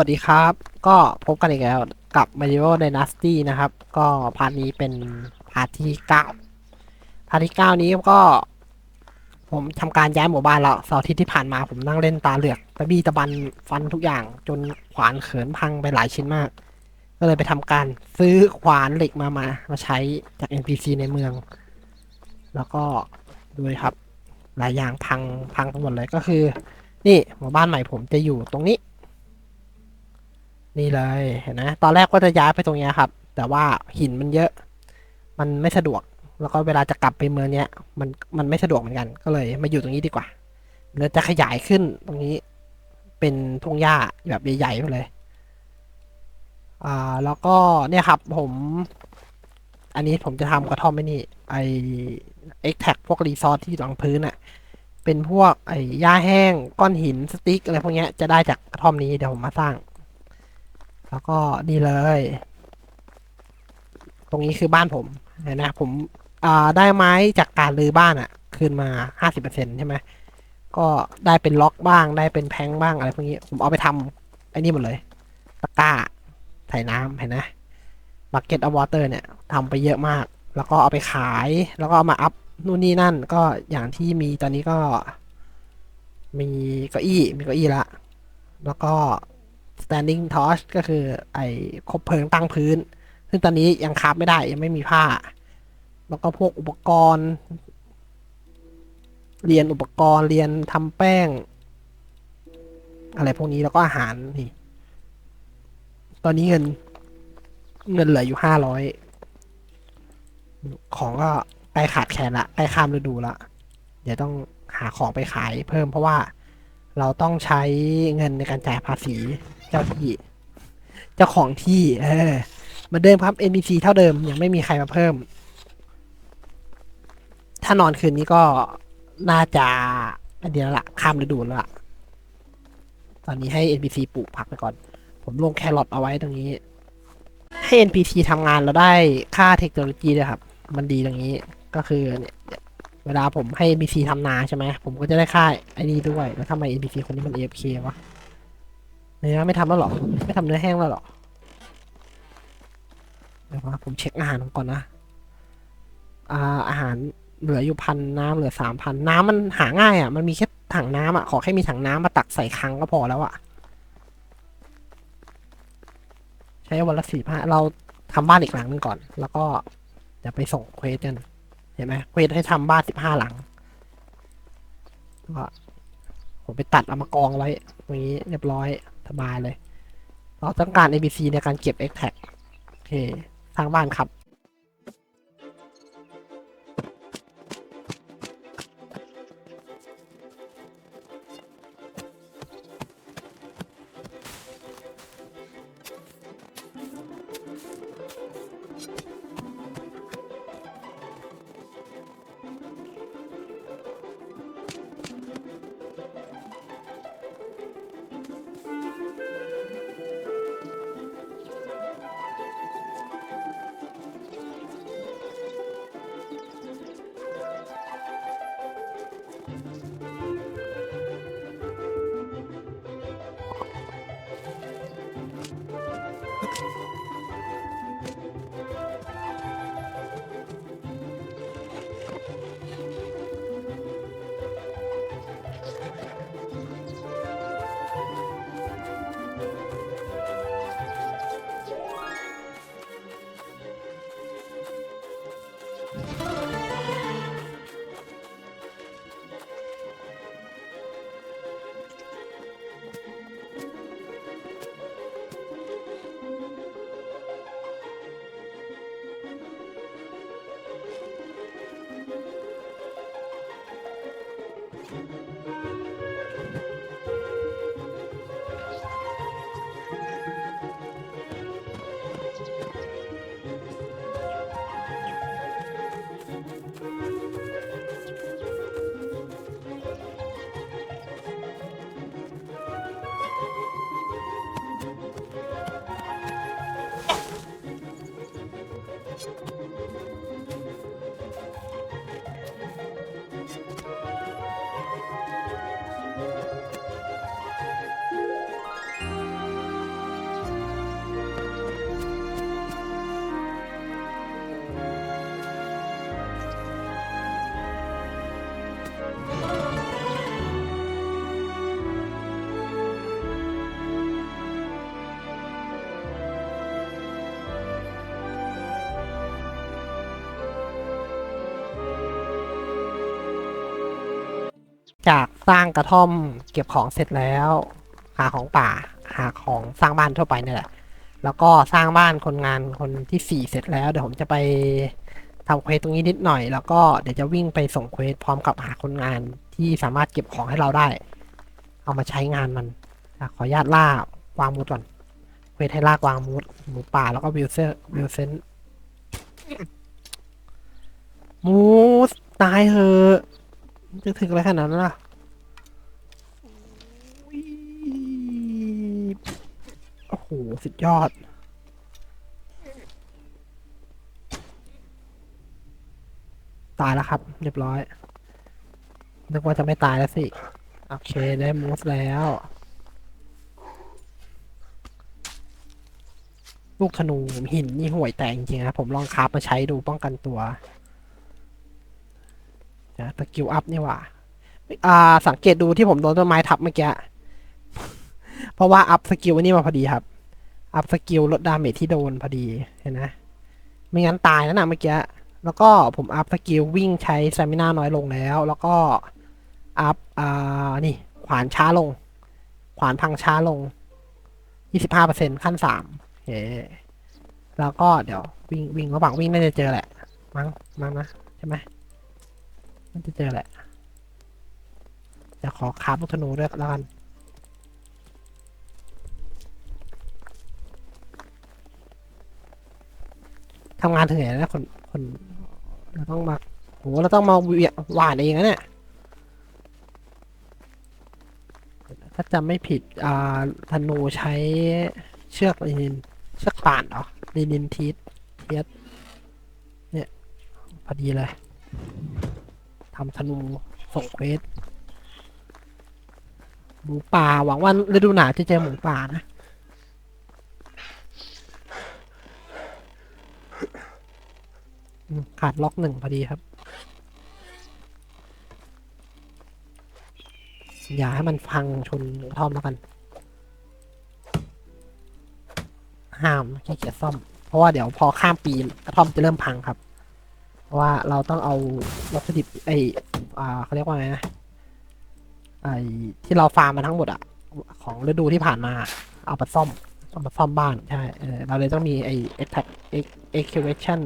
วัสดีครับ ก็พบกันอีกแล้วกับ Mario Dynasty นะครับ ก็พาร์ทนี้เป็นพาร์ทที่เก้าพาร์ทที่เก้านี้ก็ ผมทำการย้ายหมู่บ้านแล้วเสาร์อาทิตย์ที่ผ่านมาผมนั่งเล่นตาเหลือกตะบี้ตะบันฟันทุกอย่าง จนขวานเขินพังไปหลายชิ้นมาก ก็เลยไปทำการซื้อขวานเหล็กมามา มาใช้จาก NPC ในเมือง แล้วก็ดูเลยครับ หลายอย่างพังพังทั้งหมดเลยก็คือ นี่หมู่บ้านใหม่ผมจะอยู่ตรงนี้ นี่เลยเห็นไหมตอนแรกก็จะย้ายไปตรงเนี้ยครับ แต่ว่าหินมันเยอะ มันไม่สะดวก แล้วก็เวลาจะกลับไปเมืองเนี้ย มันมันไม่สะดวกเหมือนกัน ก็เลยมาอยู่ตรงนี้ดีกว่าเราจะขยายขึ้นตรงนี้ เป็นทุ่งหญ้าแบบใหญ่ๆไปเลย อ่า แล้วก็เนี่ยครับผม อันนี้ผมจะทำกระท่อมไม่นี่ ไอเอ็กแท็กพวกรีซอสที่อยู่ตรงพื้นอะเป็นพวกไอหญ้าแห้งก้อนหินสติ๊กอะไรพวกเนี้ยจะได้จากกระท่อมนี้เดี๋ยวผมมาสร้าง แล้วก็นี่เลย ตรงนี้คือบ้านผมเห็นนะ ผมอ่าได้ไม้จากการรื้อบ้านอะ่ะ คืนมาห้าสิบเปอร์เซ็นใช่ไหมก็ได้เป็นล็อกบ้างได้เป็นแพงบ้างอะไรพวกนี้ผมเอาไปทำไอ้นี่หมดเลยตะกร้าใส่น้ำเห็นนะบักเก็ตอ f วอเตอร์เนี่ยทำไปเยอะมาก แล้วก็เอาไปขายแล้วก็เอามาอัพนู่นนี่นั่น ก็อย่างที่มีตอนนี้ก็ มีเก้าอี้มีเก้าอี้ละ แล้วก็ standing torch ก็คือไอ้คบเพลิงตั้งพื้น ซึ่งตอนนี้ยังคาบไม่ได้ยังไม่มีผ้า แล้วก็พวกอุปกรณ์ เรียนอุปกรณ์เรียนทำแป้ง อะไรพวกนี้แล้วก็อาหารนี่ ตอนนี้เงิน เงินเหลืออยู่ห้าร้อยของก็ใกล้ขาดแคลนละใกล้ข้ามฤดูละเดี๋ยวต้องหาของไปขายเพิ่มเพราะว่าเราต้องใช้เงินในการจ่ายภาษี เจ้าที่ เจ้าของที่ เออเหมือนเดิมครับ NPC เท่าเดิมยังไม่มีใครมาเพิ่ม ถ้านอนคืนนี้ก็น่าจะอันเดียวละข้ามฤดูแล้วละตอนนี้ให้ NPC ปลูกผักไปก่อน ผมลงแครอทเอาไว้ตรงนี้ ให้ NPC ทำงานเราได้ค่าเทคโนโลยีด้วยครับ มันดีตรงนี้ก็คือเนี่ยเวลาผมให้ NPC ทำนาใช่ไหม ผมก็จะได้ค่าไอ้นี่ด้วย แล้วทำไม NPC คนนี้มัน AFK วะ เนื้อไม่ทำแล้วหรอ ไม่ทำเนื้อแห้งแล้วหรอ เดี๋ยวผมเช็คอาหารก่อนนะอ่าอาหารเหลืออยู่พันน้ำเหลือสามพันน้ำมันหาง่ายอะ มันมีแค่ถังน้ำอะ ขอแค่มีถังน้ำมาตักใส่คลังก็พอแล้วอะ ใช้วันละสี่พันเราทำบ้านอีกหลังนึงก่อน แล้วก็จะไปส่งเควสกัน เห็นไหมเควสให้ทำบ้านสิบห้าหลังก็ผมไปตัดเอามากองไว้ตรงนี้เรียบร้อย สบายเลย เราต้องการ ABC ในการเก็บ e x t a g โอเคสร้างบ้านครับ สร้างกระท่อมเก็บของเสร็จแล้ว หาของป่า หาของสร้างบ้านทั่วไปเนี่ยแหละแล้วก็สร้างบ้านคนงานคนที่สี่เสร็จแล้วเดี๋ยวผมจะไปทำเควสตรงนี้นิดหน่อย แล้วก็เดี๋ยวจะวิ่งไปส่งเควสพร้อมกับหาคนงานที่สามารถเก็บของให้เราได้ เอามาใช้งานมันขออนุญาตล่ากวางมูดก่อนเควสให้ล่ากวางมูดหมูป่าแล้วก็วิลเซอร์วิลเซนมูสตายเหอะจะถึงอะไรขนาดนั้นล่ะ โอ้โห สุดยอด ตายแล้วครับ เรียบร้อย นึกว่าจะไม่ตายแล้วสิ โอเค ได้มูสแล้ว ลูกธนูหินนี่ห่วยแตกจริงๆนะผมลองคาฟมาใช้ดูป้องกันตัวนะสกิลอัพนี่ว่าอ่า สังเกตดูที่ผมโดนต้นไม้ทับเมื่อกี้ เพราะว่าอัพสกิลอันนี้มาพอดีครับ อัพสกิลลดดาเมจที่โดนพอดีเห็นนะไม่งั้นตายแล้วนะเมื่อกี้ แล้วก็ผมอัพสกิลวิ่งใช้สมิน่าน้อยลงแล้ว แล้วก็อัพอ่านี่ ขวานช้าลง ขวานพังช้าลง 25%ขั้นสามโอเคแล้วก็เดี๋ยววิ่งวิ่งระหว่างวิ่งน่าจะเจอแหละ มั้งมั้งนะใช่ไหมน่าจะเจอแหละเดี๋ยวขอคาบลูกธนูด้วยแล้วกัน ทำงานถึงไหนแล้วคนคนเราต้องมาโหเราต้องมาเวียหวานเองนะเนี่ยถ้าจำไม่ผิดอ่าธนูใช้เชือกลินินเชือกป่านเหรอลินินทีสเทียสเนี่ยพอดีเลยทำธนูส่งเควสหมูป่าหวังว่าฤดูหนาวจะเจอหมูป่านะ อืม ขาดล็อกหนึ่งพอดีครับ อย่าให้มันพังชนกระท่อมแล้วกัน ห้ามขี้เกียจซ่อม เพราะว่าเดี๋ยวพอข้ามปีกระท่อมจะเริ่มพังครับ เพราะว่าเราต้องเอาวัตถุดิบไออ่าเขาเรียกว่าไงนะไอที่เราฟาร์มมาทั้งหมดอะของฤดูที่ผ่านมา เอามาซ่อมเอามาซ่อมบ้านใช่ เออเราเลยต้องมีไอ attack excavation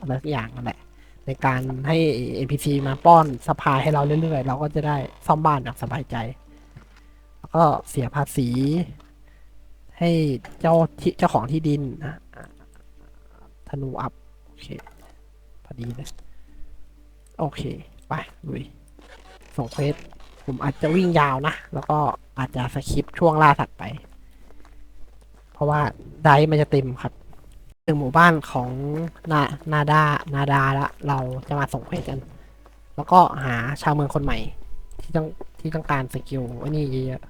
อะไรสักอย่างนั่นแหละ ในการให้ NPC มาป้อนสปาให้เราเรื่อยๆ เราก็จะได้ซ่อมบ้านอย่างสบายใจ แล้วก็เสียภาษี ให้เจ้าที่เจ้าของที่ดินนะธนูอัพ โอเค พอดีเลย โอเค ไปลุยส่งเควสผมอาจจะวิ่งยาวนะ แล้วก็อาจจะสคิปช่วงล่าถัดไป เพราะว่าไดมันจะเต็มครับ ถึงหมู่บ้านของนานาดานาดาละเราจะมาส่งเควสกัน แล้วก็หาชาวเมืองคนใหม่ ที่ต้องที่ต้องการสกิลอันนี้เยอะ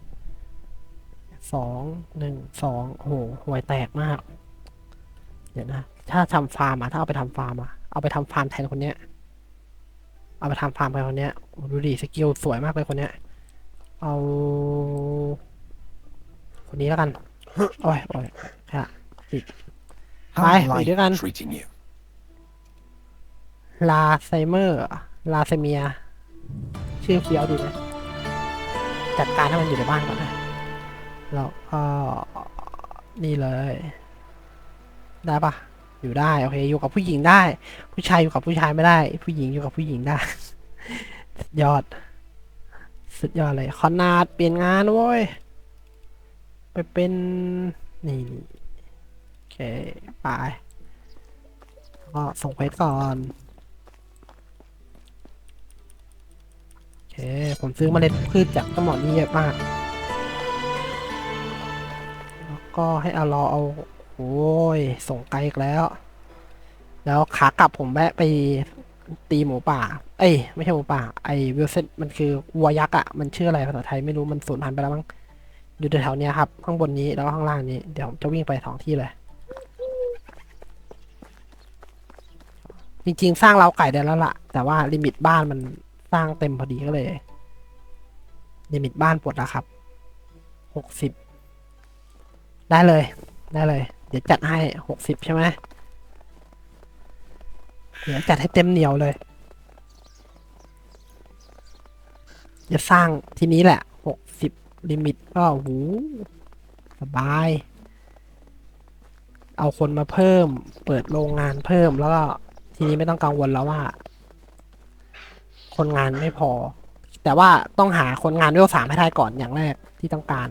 สองหนึ่งสองโอ้โหห่วยแตกมาก เดี๋ยวนะ ถ้าทำฟาร์มอะถ้าเอาไปทำฟาร์มอะเอาไปทำฟาร์มแทนคนเนี้ย เอาไปทำฟาร์มไปคนเนี้ยดูดิสกิลสวยมากเลยคนเนี้ย เอา คนนี้แล้วกัน โอ้ยโอ้ยค่ะ How Hi, am we did one. treating you? ลาไซเมอร์ ลาเซเมีย ชื่อเฟี้ยวดีไหมจัดการให้มันอยู่ในบ้านก่อนนะแล้วก็นี่เลย ได้ปะอยู่ได้ โอเค อยู่กับผู้หญิงได้ ผู้ชายอยู่กับผู้ชายไม่ได้ ผู้หญิงอยู่กับผู้หญิงได้ สุดยอด สุดยอดเลย คอนนาดเปลี่ยนงานเว้ย ไปเป็น นี่นี่โอ เคไปแล้วก็ส่งเควสก่อนโอเค ผมซื้อเมล็ดพืชจากต้นหมอนี่เยอะมาก แล้วก็ให้อารอเอาโอ้ย ส่งไกลอีกแล้ว แล้วขากลับผมแวะไปตีหมูป่า เอ้ย ไม่ใช่หมูป่า ไอ้วิลเซนมันคือวัวยักษ์อะมันชื่ออะไรภาษาไทยไม่รู้ มันสูญพันธุ์ไปแล้วมั้ง อยู่แถวๆเนี้ยครับ ข้างบนนี้แล้วก็ข้างล่างนี้ เดี๋ยวผมจะวิ่งไปสองที่เลย จริง ๆ สร้างเล้าไก่ได้แล้วล่ะ แต่ว่าลิมิตบ้านมันสร้างเต็มพอดีก็เลย ลิมิตบ้านปลดแล้วครับหกสิบได้เลย ได้เลย เดี๋ยวจัดให้หกสิบใช่ไหมเดี๋ยวจัดให้เต็มเหนียวเลยจะสร้างทีนี้แหละหกสิบลิมิตก็โอ้โหสบาย เอาคนมาเพิ่ม เปิดโรงงานเพิ่มแล้วก็ ทีนี้ไม่ต้องกังวลแล้วว่า คนงานไม่พอ แต่ว่าต้องหาคนงานเวลสามให้ได้ก่อนอย่างแรกที่ต้องการ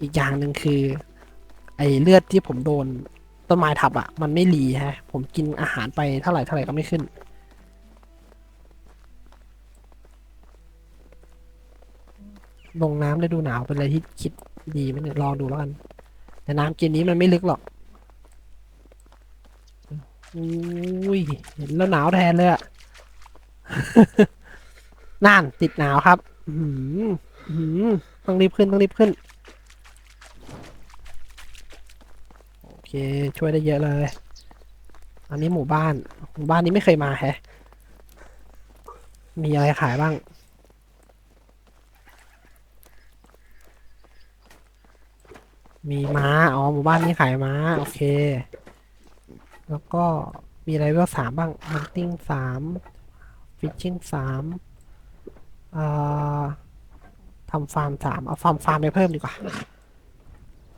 อีกอย่างหนึ่งคือ ไอ้เลือดที่ผมโดนต้นไม้ทับอะ่ะ มันไม่รีฮะ ผมกินอาหารไปเท่าไหร่เท่าไหร่ก็ไม่ขึ้นลงน้ำฤดูหนาวเป็นอะไรที่คิดดีไหมเนี่ยลองดูแล้วกัน แต่น้ำเกมนี้มันไม่ลึกหรอกอุ้ยเห็นแล้วหนาวแทนเลยอะนั่นติดหนาวครับหืออื้อหือต้องรีบขึ้นต้องรีบขึ้น โอเค ช่วยได้เยอะเลย อันนี้หมู่บ้าน หมู่บ้านนี้ไม่เคยมาแฮะ มีอะไรขายบ้าง มีม้า อ๋อ หมู่บ้านนี้ขายม้า โอเค แล้วก็มีอะไรเวลสามบ้างฮันติ้งสามฟิชชิ่งสามอ่าทำฟาร์มสามเอาฟาร์มฟาร์มไปเพิ่มดีกว่า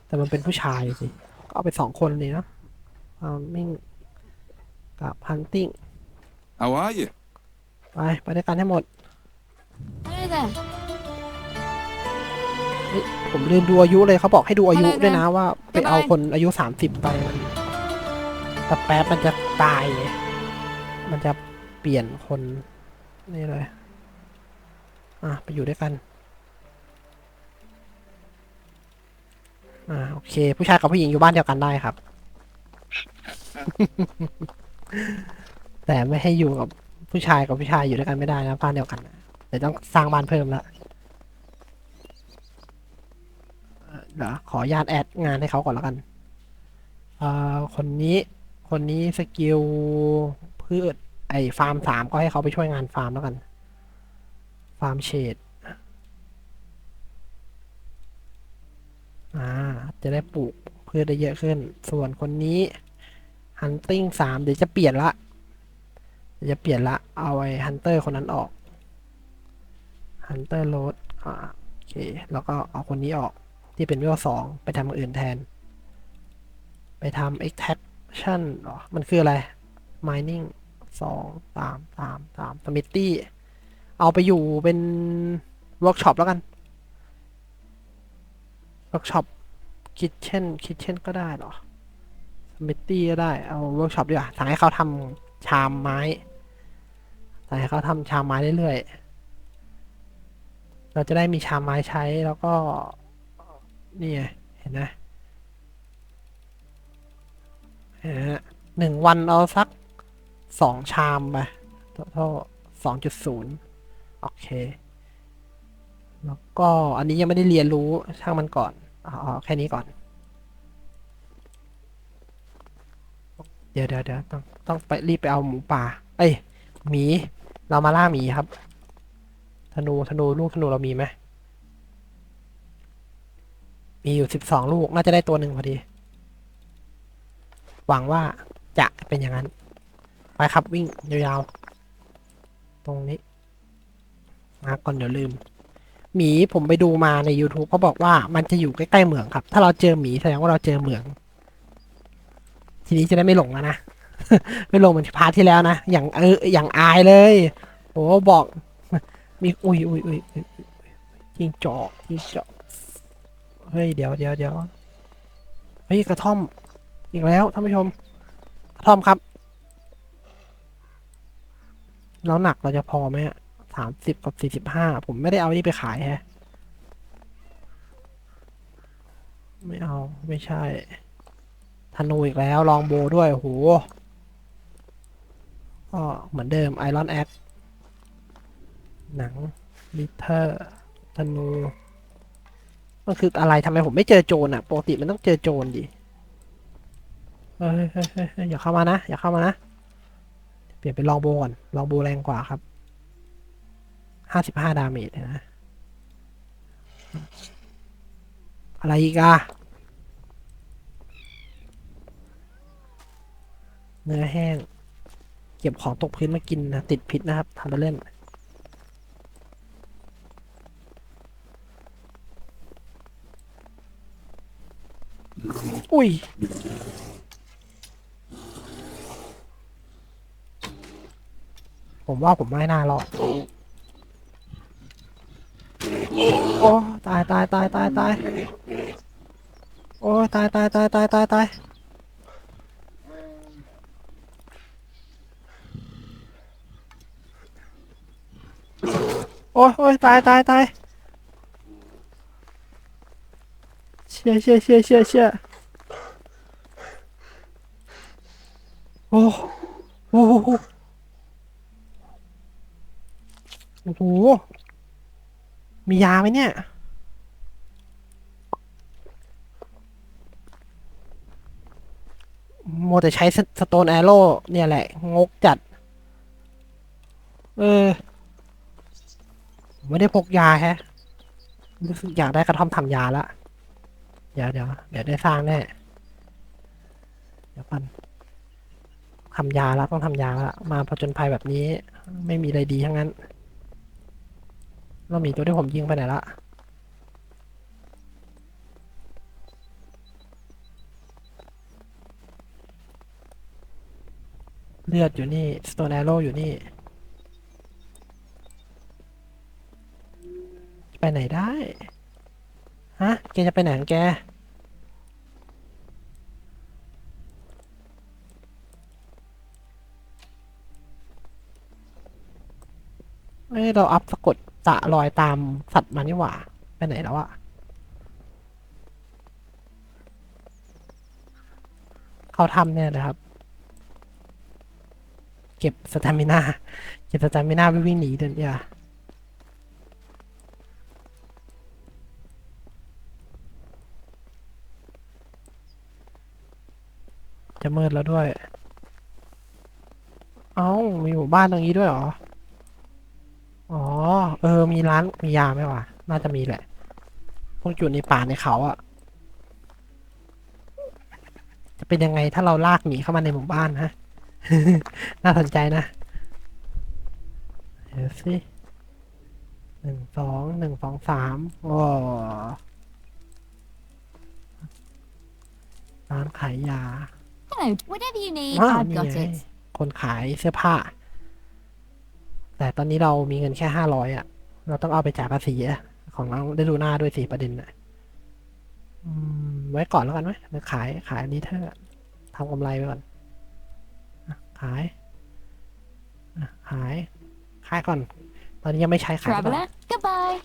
แต่มันเป็นผู้ชายสิ ก็เอาไปสองคนเลยเนาะฟาร์มมิ่งกับฮันติ้ง How are you? ไป ไปด้วยกันให้หมด Hey there. เฮ้ยผมลืมดูอายุเลยเขาบอกให้ดูอายุอะไรนะด้วยนะว่า ไปเอาบ๊ายบายคนอายุสามสิบไปมันแต่แป๊บมันจะตายไงมันจะเปลี่ยนคนนี่เลย อะไปอยู่ด้วยกัน อ่าโอเค ผู้ชายกับผู้หญิงอยู่บ้านเดียวกันได้ครับ แต่ไม่ให้อยู่กับผู้ชายกับผู้ชายอยู่ด้วยกันไม่ได้นะบ้านเดียวกันนะเดี๋ยวต้องสร้างบ้านเพิ่มแล้ว เดี๋ยวขออนุญาตแอดงานให้เขาก่อนแล้วกันเอ่อคนนี้คนนี้สกิลพืชไอฟาร์มสามก็ให้เขาไปช่วยงานฟาร์มแล้วกัน ฟาร์มเชดอ่าจะได้ปลูกพืชได้เยอะขึ้น ส่วนคนนี้ฮันติ้งสามเดี๋ยวจะเปลี่ยนละเดี๋ยวจะเปลี่ยนละ เอาไอ้ฮันเตอร์คนนั้นออกฮันเตอร์โรดอ่าโอเค แล้วก็เอาคนนี้ออก ที่เป็นเวลสองไปทำอย่างอื่นแทน ไปทำ extraction เหรอ มันคืออะไร mining สองสามสามสาม smithy เอาไปอยู่เป็น workshop แล้วกัน workshop kitchen kitchen ก็ได้หรอ smithy ก็ได้ เอา workshop ดีกว่าสั่งให้เขาทำชามไม้สั่งให้เขาทำชามไม้เรื่อยๆเราจะได้มีชามไม้ใช้แล้วก็ นี่ไงเห็นไหมเห็นฮะหนึ่งวันเอาสักสองชามไปเท่าสองจุดศูนย์โอเค แล้วก็อันนี้ยังไม่ได้เรียนรู้ช่างมันก่อนอาเอาแค่นี้ก่อน เดี๋ยวเดี๋ยวเดี๋ยวต้องต้องไปรีบไปเอาหมูป่า เอ้ยหมี เรามาล่าหมีครับ ธนูธนูลูกธนูเรามีไหม มีอยู่สิบสองลูก น่าจะได้ตัวหนึ่งพอดี หวังว่าจะเป็นอย่างนั้น ไปครับวิ่งยาวๆ ตรงนี้ มาก่อนเดี๋ยวลืม หมีผมไปดูมาใน YouTube เขาบอกว่ามันจะอยู่ใกล้ๆเหมืองครับ ถ้าเราเจอหมีแสดงว่าเราเจอเหมือง ทีนี้จะได้ไม่หลงแล้วนะ ไม่หลงเหมือนพาร์ทที่แล้วนะ อย่างเอออย่างอายเลยโอ้บอก มี อุ้ยอุ้ยอุ้ยอุ้ยอุ้ยจิงจอกจิงจอก เฮ้ย เดี๋ยวเดี๋ยวเดี๋ยวเฮ้ย กระท่อม อีกแล้วท่านผู้ชม กระท่อมครับ แล้วหนักเราจะพอไหมสามสิบกับสี่สิบห้า ผมไม่ได้เอานี่ไปขายแฮะ ไม่เอา ไม่ใช่ธนูอีกแล้ว ลองโบด้วยโอ้โหก็เหมือนเดิมไอรอนแอคหนังลิเทอร์ธนู มันคืออะไรทำไมผมไม่เจอโจรอะ ปกติมันต้องเจอโจรดิเฮ้ยเฮ้ยเฮ้ยเฮ้ยอย่าเข้ามานะ อย่าเข้ามานะ เปลี่ยนเป็นลองโบก่อนลองโบแรงกว่าครับ ห้าสิบห้าดาเมจนะ อะไรอีกอะเนื้อแห้ง เก็บของตกพื้นมากินนะ ติดพิษนะครับทำไปเล่น อุ้ย ผมว่าผมไม่น่ารอด โอ้ตายตายตายตายตายโอ้ตายตายตายตายตายตายโอ้ยโอ้ยตายตายตาย เชี่ยเชี่ยเชี่ยเชี่ยเชี่ยโอ้โอ้โหโอ้โห มียาไหมเนี่ย โมแต่ใช้สโตนแอโร่เนี่ยแหละ งกจัด เออ ไม่ได้พกยาแฮะ รู้สึกอยากได้กระท่อมทำยาละ เดี๋ยวเดี๋ยวเดี๋ยวได้สร้างแน่ เดี๋ยวปันทำยาและต้องทำยาและมาผจญภัยแบบนี้ ไม่มีอะไรดีทั้งนั้น เรามีตัวที่ผมยิงไปไหนละเลือดอยู่นี่ สโตนแอโร่อยู่นี่ ไปไหนได้ ฮะ แกจะไปไหนของแก เอ้ยเราอัพสะกดตะรอยตามสัตว์มานี่หว่า ไปไหนแล้วอะเข้าถ้ำเนี่ยนะครับ เก็บสตามิน่า เก็บสตามิน่าไปวิ่งหนีเดินเนี่ย จะมืดแล้วด้วย เอ้า มีหมู่บ้านตรงนี้ด้วยเหรอ อ๋อ เออ มีร้าน มียาไหมวะ น่าจะมีแหละ พวกอยู่ในป่าในเขาอะจะเป็นยังไงถ้าเราลากหมีเข้ามาในหมู่บ้านฮะ น่าสนใจนะเดี๋ยวสิหนึ่งสอง หนึ่งสองสามโอ้ร้านขายยา Hello, whatever you need, ว้าว I've นี่ got ไง it. คนขายเสื้อผ้า แต่ตอนนี้เรามีเงินแค่ห้าร้อยอะ เราต้องเอาไปจ่ายภาษีอะของเราได้ดูหน้าด้วยสิประเด็นอะอืม ไว้ก่อนแล้วกันไหมเดี๋ยวขายขายอันนี้เถอะทำกำไรไปก่อนอะขายอะขาย ขายก่อน ตอนนี้ยังไม่ใช้ขายไปก่อน Traveler, goodbye.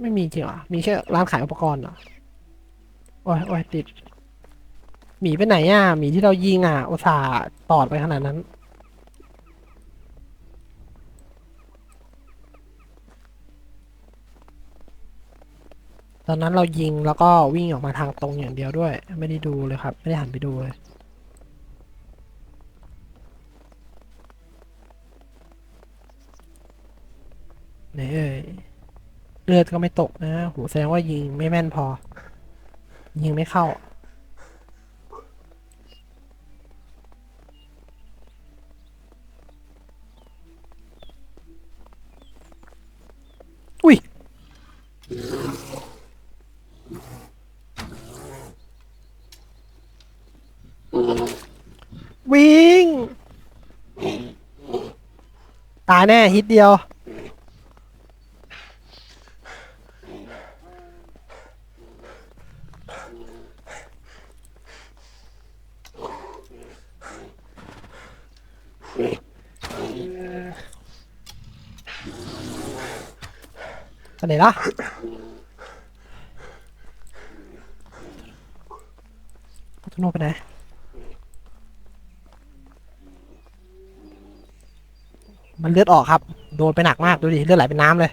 ไม่มีจริงเหรอมีแค่ร้านขายอุปกรณ์เหรอ โอ้ยโอ้ยติด หมีไปไหนอะ หมีที่เรายิงอะอุตส่าห์ตอดไปขนาดนั้น ตอนนั้นเรายิงแล้วก็วิ่งออกมาทางตรงอย่างเดียวด้วย ไม่ได้ดูเลยครับ ไม่ได้หันไปดูเลยไหนเอ่ยเลือดก็ไม่ตกนะโหแสดงว่ายิงไม่แม่นพอ ยิงไม่เข้า อุ้ย วิ่ง ตายแน่ฮิตเดียว ไปไหนล่ะพัทโนไปไหนมันเลือดออกครับ โดนไปหนักมาก ดูดิ เลือดไหลเป็นน้ำเลย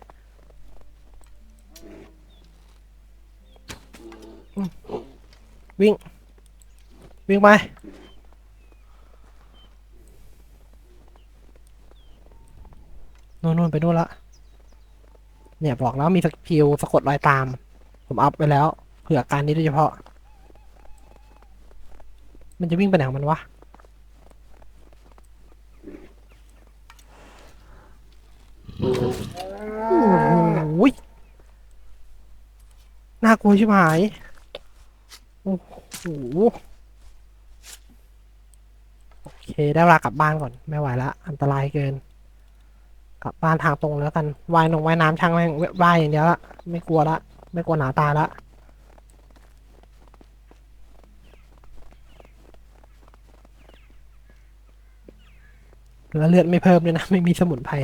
วิ่ง วิ่งไป นู่นนู่นไปนู่นละ เนี่ยบอกแล้วมีสกิลสะกดรอยตาม ผมอัพไปแล้วเผื่อการนี้โดยเฉพาะ มันจะวิ่งไปไหนของมันวะโอ้โหน่ากลัวชิบหาย โอ้โหโอเค ได้เวลากลับบ้านก่อน ไม่ไหวละ อันตรายเกิน กลับบ้านทางตรงแล้วกันว่ายนงว่ายน้ำช่างแม่งว่ายอย่างเดียวละไม่กลัวละ ไม่กลัวหนาตาละแล้วเลือดไม่เพิ่มเลยนะ ไม่มีสมุนไพร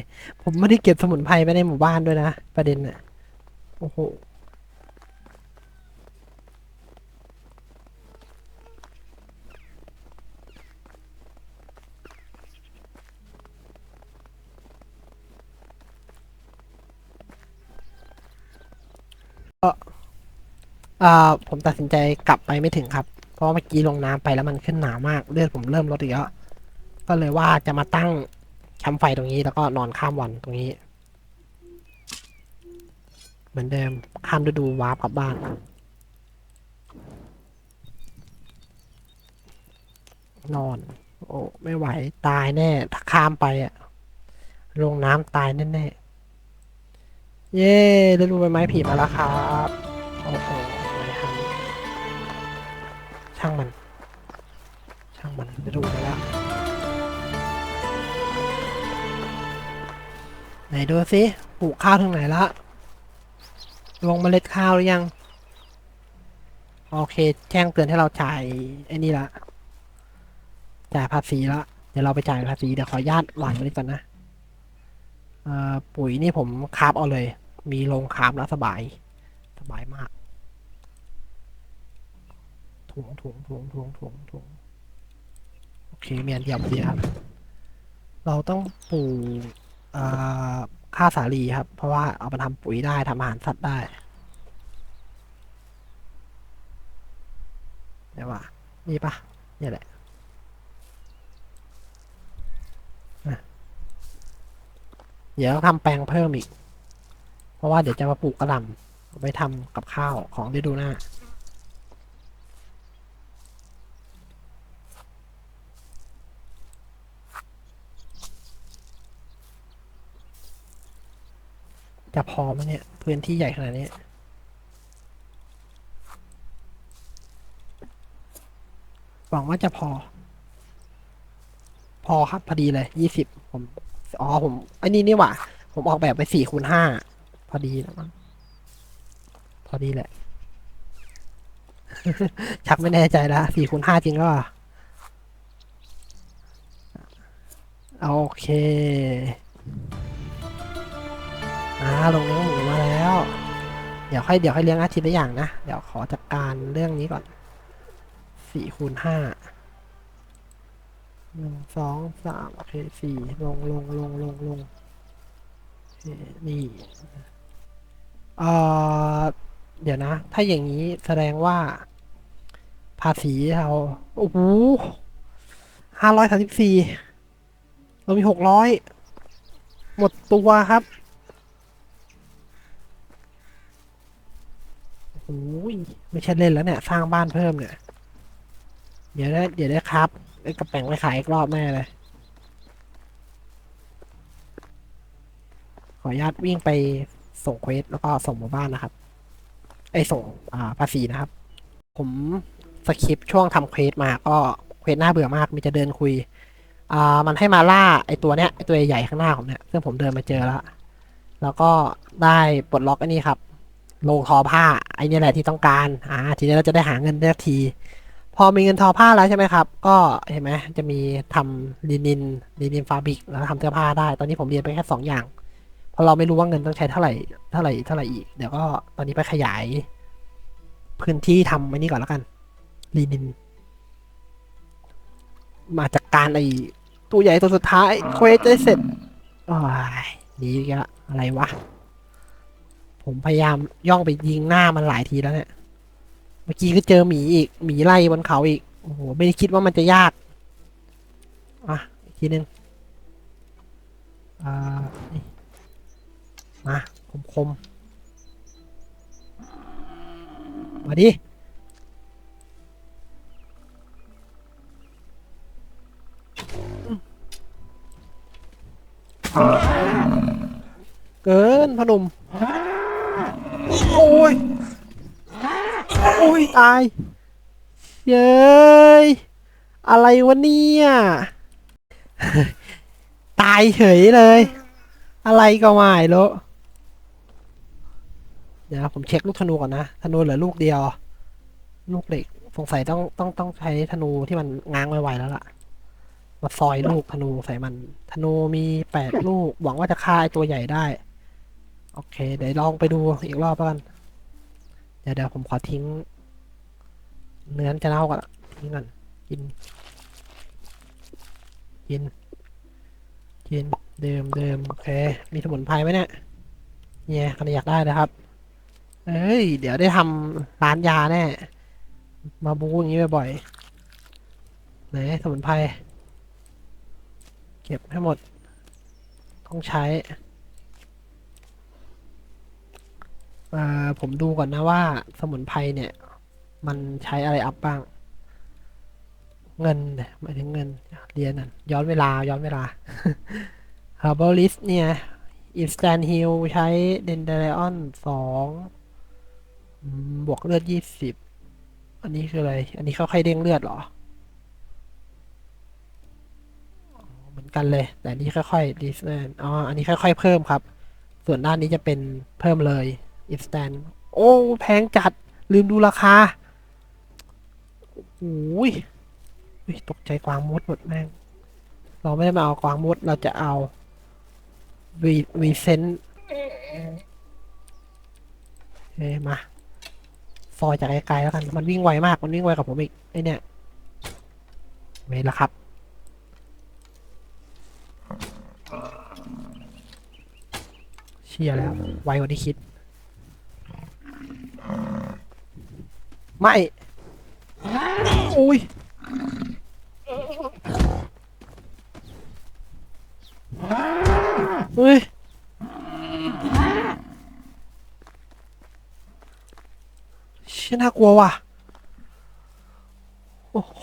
ผมไม่ได้เก็บสมุนไพรไว้ในหมู่บ้านด้วยนะ ประเด็นน่ะโอ้โห ก็ อ่าผมตัดสินใจกลับไปไม่ถึงครับ เพราะเมื่อกี้ลงน้ำไปแล้วมันขึ้นหนาวมากเลือดผมเริ่มลดอีกแล้วก็เลยว่าจะมาตั้งแคมป์ไฟตรงนี้แล้วก็นอนข้ามวันตรงนี้ เหมือนเดิมข้ามฤดูวาร์ปกลับบ้านนอน โอ้ไม่ไหวตายแน่ ถ้าข้ามไปอะลงน้ำตายแน่ๆเย้ได้รู้ใบไม้ผีมาแล้วครับ โอ้โห ช่างมัน ช่างมันได้รู้ไปแล้วไหนดูสิปลูกข้าวถึงไหนละลงเมล็ดข้าวหรือยัง โอเค แจ้งเตือนให้เราจ่ายไอ้นี่ละจ่ายภาษีละเดี๋ยวเราไปจ่ายภาษีเดี๋ยวขออนุญาตหวานไว้ก่อนนะปุ๋ยนี่ผมคาบเอาเลย มีโรงคาบแล้วสบาย สบายมาก ถุงถุงถุงถุงถุงถุงโอเคมีอันเดียวพอดีครับ เราต้องปลูกอ่าข้าวสาลีครับ เพราะว่าเอามาทำปุ๋ยได้ทำอาหารสัตว์ได้เดี๋ยว่านี่ปะเนี่ยแหละเดี๋ยวทำแปลงเพิ่มอีก เพราะว่าเดี๋ยวจะมาปลูกกระหล่ำไปทำกับข้าวของฤดูหน้า จะพอไหมเนี่ย พื้นที่ใหญ่ขนาดนี้ หวังว่าจะพอ พอครับพอดีเลยยี่สิบผมอ๋อผมไอ้นี่นี่หว่า ผมออกแบบไปสี่คูณห้าพอดีแล้วมั้งพอดีแหละ ชักไม่แน่ใจแล้วสี่คูณห้าจริงก็โอเค อ่าลงเลี้ยงหมูมาแล้ว เดี๋ยวค่อยเดี๋ยวค่อยเลี้ยงอาทิตย์ละอย่างนะ เดี๋ยวขอจัดการเรื่องนี้ก่อนสี่คูณห้าหนึ่งสองสามโอเคสี่ลงลงลงลงลงโอเคนี่เอ่อเดี๋ยวนะ ถ้าอย่างนี้แสดงว่า ภาษีเราโอ้โหห้าร้อยสามสิบสี่เรามีหกร้อยหมดตัวครับ โอ้ยไม่ใช่เล่นแล้วเนี่ย สร้างบ้านเพิ่มเนี่ย เดี๋ยวได้เดี๋ยวได้ครับไอ้กระแปงไปขายอีกรอบแน่เลย ขออนุญาตวิ่งไปส่งเควสแล้วก็ส่งหมู่บ้านนะครับ ไอ้ส่งอ่าภาษีนะครับ ผมสคริปต์ช่วงทำเควสมาก็เควสน่าเบื่อมากมีจะเดินคุยอ่ามันให้มาล่าไอตัวเนี้ยไอตัวใหญ่ข้างหน้าผมเนี่ยซึ่งผมเดินมาเจอแล้ว แล้วก็ได้ปลดล็อกอ้นี่ครับ โรงทอผ้าไอ้นี่แหละที่ต้องการอ่าทีนี้เราจะได้หาเงินได้ที พอมีเงินทอผ้าแล้วใช่ไหมครับ ก็เห็นไหมจะมีทำลินินลินินฟาบริกแล้วทำเสื้อผ้าได้ ตอนนี้ผมเรียนไปแค่สองอย่างเพราะเราไม่รู้ว่าเงินต้องใช้เท่าไหร่เท่าไหร่เท่าไหร่อีกเดี๋ยวก็ตอนนี้ไปขยาย พื้นที่ทำไอ้นี่ก่อนแล้วกันลินิน มาจากการไอ้ตัวใหญ่ตัวสุดท้ายเควสจะได้เสร็จโอ้ยดีอีกแล้วอะไรวะ ผมพยายามย่องไปยิงหน้ามันหลายทีแล้วเนี่ย เมื่อกี้ก็เจอหมีอีก หมีไล่บนเขาอีก โอ้โห ไม่ได้คิดว่ามันจะยาก อะ อีกทีนึงอ่ามาคมคมมาดิเกินพนุ่ม โอ้ย โอ้ย ตาย เย้ย อะไรวะเนี่ย ตายเฉยเลย อะไรก็ไม่รู้เดี๋ยวผมเช็คลูกธนูก่อนนะ ธนูเหลือลูกเดียว ลูกเหล็กสงสัยต้องต้องต้องใช้ธนูที่มันง้างไวๆแล้วล่ะ มาซอยลูกธนูใส่มัน ธนูมีแปดลูก หวังว่าจะฆ่าไอตัวใหญ่ได้ โอเค เดี๋ยวลองไปดูอีกรอบแล้วกัน เดี๋ยวเดี๋ยวผมขอทิ้ง เนื้อจะเน่าก่อนทิ้งก่อนกิน กิน กินเดิมเดิมโอเค มีสมุนไพรไหมเนี่ยเนี่ยคันอยากได้นะครับเอ้ย เดี๋ยวได้ทำร้านยาแน่ มาบูอย่างนี้บ่อยๆไหนสมุนไพร เก็บให้หมด ต้องใช้ เอ่อผมดูก่อนนะว่าสมุนไพรเนี่ย มันใช้อะไรอัพบ้าง เงินเนี่ยหมายถึงเงินเรียนอะย้อนเวลาย้อนเวลา Herbalist เนี่ย Instant Heal ใช้ Dandelion สองบวกเลือดยี่สิบอันนี้คืออะไร อันนี้ค่อยๆเด้งเลือดเหรอ เหมือนกันเลย แต่นี้ค่อยๆ Instant อ๋อ อันนี้ค่อย ๆ เพิ่มครับ ส่วนด้านนี้จะเป็นเพิ่มเลย Instant โอ้ แพงจัด ลืมดูราคาโอ้ยตกใจกวางมดหมดแม่ง เราไม่ได้มาเอากวางมด เราจะเอาวีวีเซนเฮ้มา ซอยจากไกลๆแล้วกัน มันวิ่งไวมาก มันวิ่งไวกับผมอีก ไอเนี่ยเวละครับ เชียแล้ว ไวกว่าที่คิด ไม่อุ้ยเฮ้ยเชี่ยน่ากลัวว่ะโอ้โห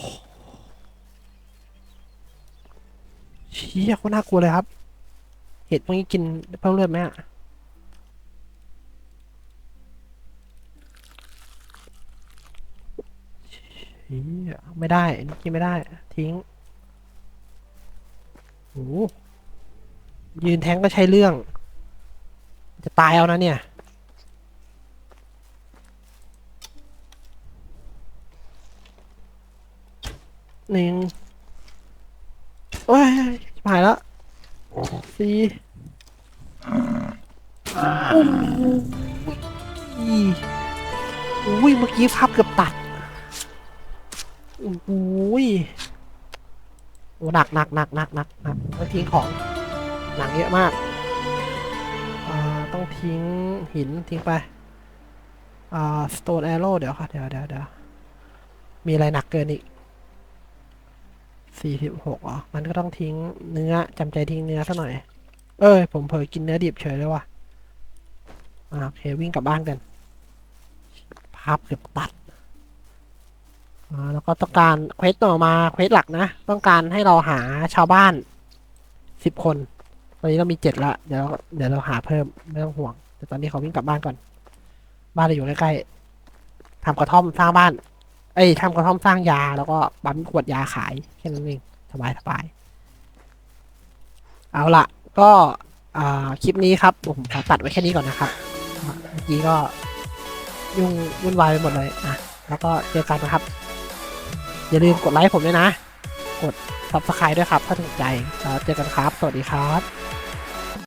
เชี่ยโคตรน่ากลัวเลยครับ เห็ดพวกนี้กินเพิ่มเลือดไหมอะ เชี่ยไม่ได้นนี้กินไม่ได้ ทิ้งโอ้ยืนแทงก็ใช้เรื่อง จะตายเอานะเนี่ยหนึ่งโอ้ยหายแล้วสี่โอ้โหอุ้ยเมื่อกี้ภาพเกือบตัด โอ้โหยโอ้หนักหนักหนักหนักหนักหนักต้องทิ้งของหนังเยอะมากอ่าต้องทิ้งหินทิ้งไปอ่า stone arrow เดี๋ยวค่ะเดี๋ยวเดี๋ยวเดี๋ยวมีอะไรหนักเกินอีกสี่สิบหกอ๋อมันก็ต้องทิ้งเนื้อจำใจทิ้งเนื้อซะหน่อย เอ้ย ผมเผลอกินเนื้อดิบเฉยเลยว่ะโอเควิ่งกลับบ้านกัน ภาพเกือบตัด อ่าแล้วก็ต้องการเควสต่อมาเควสหลักนะ ต้องการให้เราหาชาวบ้านสิบคนตอนนี้เรามีเจ็ดละเดี๋ยวเราเดี๋ยวเราหาเพิ่มไม่ต้องห่วง แต่ตอนนี้เขาวิ่งกลับบ้านก่อน บ้านเราอยู่ใกล้ๆทำกระท่อมสร้างบ้าน เอ้ยทำกระท่อมสร้างยาแล้วก็ปั๊มขวดยาขายแค่นั้นเองสบายสบายเอาละก็อ่าคลิปนี้ครับผมขอตัดไว้แค่นี้ก่อนนะครับเมื่อกี้ก็ยุ่งวุ่นวายไปหมดเลยอะแล้วก็เจอกันนะครับ อย่าลืมกดไลค์ผมด้วยนะ กด subscribe ด้วยครับ ถ้าถูกใจแล้วเจอกันครับ สวัสดีครับ